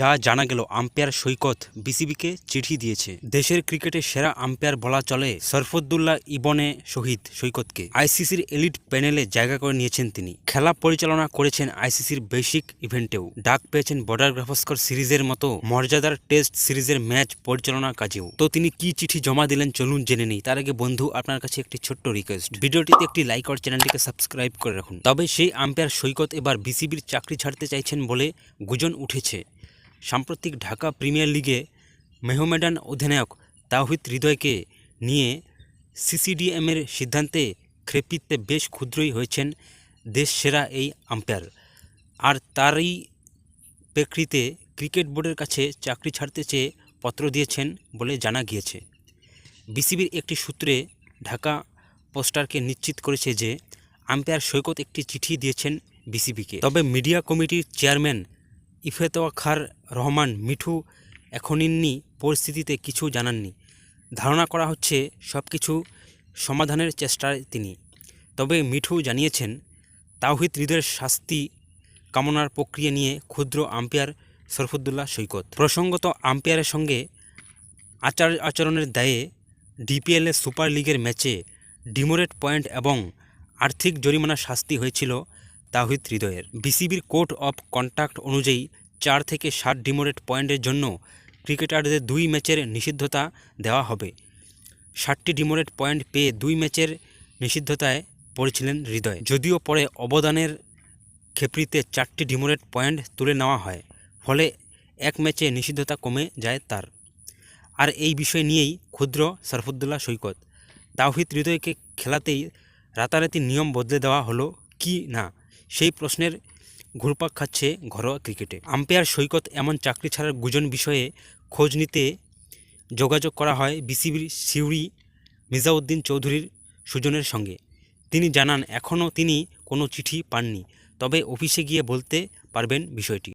যা জানা গেল আম্পায়ার সৈকত বিসিবিকে চিঠি দিয়েছে। দেশের ক্রিকেটে সেরা আম্পায়ার বলা চলে সরফদুল্লাহ ইবনে শহীদ সৈকতকে। আইসিসির এলিট প্যানেলে জায়গা করে নিয়েছেন তিনি। খেলা পরিচালনা করেছেন আইসিসির বেসিক ইভেন্টেও। ডাক পেয়েছেন বর্ডার গাভাস্কর সিরিজের মতো মর্যাদার টেস্ট সিরিজের ম্যাচ পরিচালনার কাজেও। তো তিনি কি চিঠি জমা দিলেন চলুন জেনে নিই। তার আগে বন্ধু, আপনার কাছে একটি ছোট্ট রিকোয়েস্ট ভিডিওটিতে একটি লাইক আর চ্যানেলটিকে সাবস্ক্রাইব করে রাখুন। তবে সেই আম্পায়ার সৈকত এবার বিসিবির চাকরি ছাড়তে চাইছেন বলে গুজন উঠেছে। সাম্প্রতিক ঢাকা প্রিমিয়ার লিগে মেহমেডান অধিনায়ক তাওহিদ হৃদয়কে নিয়ে সিসিডিএমের সিদ্ধান্তে খেপিতে বেশ ক্ষুদ্রই হয়েছেন দেশ সেরা এই আম্পায়ার। আর তারই প্রেক্ষিতে ক্রিকেট বোর্ডের কাছে চাকরি ছাড়তে চেয়ে পত্র দিয়েছেন বলে জানা গিয়েছে। বিসিবির একটি সূত্রে ঢাকা পোস্টারকে নিশ্চিত করেছে যে আম্পায়ার সৈকত একটি চিঠি দিয়েছেন বিসিবিকে। তবে মিডিয়া কমিটির চেয়ারম্যান ইফতেওয়াখার রহমান, মিঠু এখনই পরিস্থিতিতে কিছু জানাননি। ধারণা করা হচ্ছে সব কিছু সমাধানের চেষ্টায় তিনি। তবে মিঠু জানিয়েছেন, তাওহিদ হৃদয়ের শাস্তি কামনার প্রক্রিয়া নিয়ে ক্ষুদ্র আম্পায়ার সরফুদ্দুল্লাহ সৈকত। প্রসঙ্গত আম্পায়ারের সঙ্গে আচার আচরণের দায়ে ডিপিএলের সুপার লিগের ম্যাচে ডিমোরেট পয়েন্ট এবং আর্থিক জরিমানার শাস্তি হয়েছিল তাহিদ হৃদয়ের। বিসিবির কোড অফ কন্ট্যাক্ট অনুযায়ী চার থেকে ষাট ডিমোরেট পয়েন্টের জন্য ক্রিকেটারদের দুই ম্যাচের নিষিদ্ধতা দেওয়া হবে। ষাটটি ডিমোরেট পয়েন্ট পেয়ে দুই ম্যাচের নিষিদ্ধতায় পড়েছিলেন হৃদয়। যদিও পরে অবদানের খেপড়িতে চারটি ডিমোরেট পয়েন্ট তুলে নেওয়া হয়, ফলে এক ম্যাচে নিষিদ্ধতা কমে যায় তার। আর এই বিষয় নিয়েই ক্ষুদ্র সরফুদ্দুল্লাহ সৈকত। তাওহিদ হৃদয়কে খেলাতেই রাতারাতি নিয়ম বদলে দেওয়া হলো কি না, সেই প্রশ্নের ঘুরপাক খাচ্ছে ঘরোয়া ক্রিকেটে। আম্পায়ার সৈকত এমন চাকরি ছাড়ার গুজন বিষয়ে খোঁজ নিতে যোগাযোগ করা হয় বিসিবির সিউড়ি মিজাউদ্দিন চৌধুরীর সুজনের সঙ্গে। তিনি জানান, এখনও তিনি কোনো চিঠি পাননি, তবে অফিসে গিয়ে বলতে পারবেন বিষয়টি।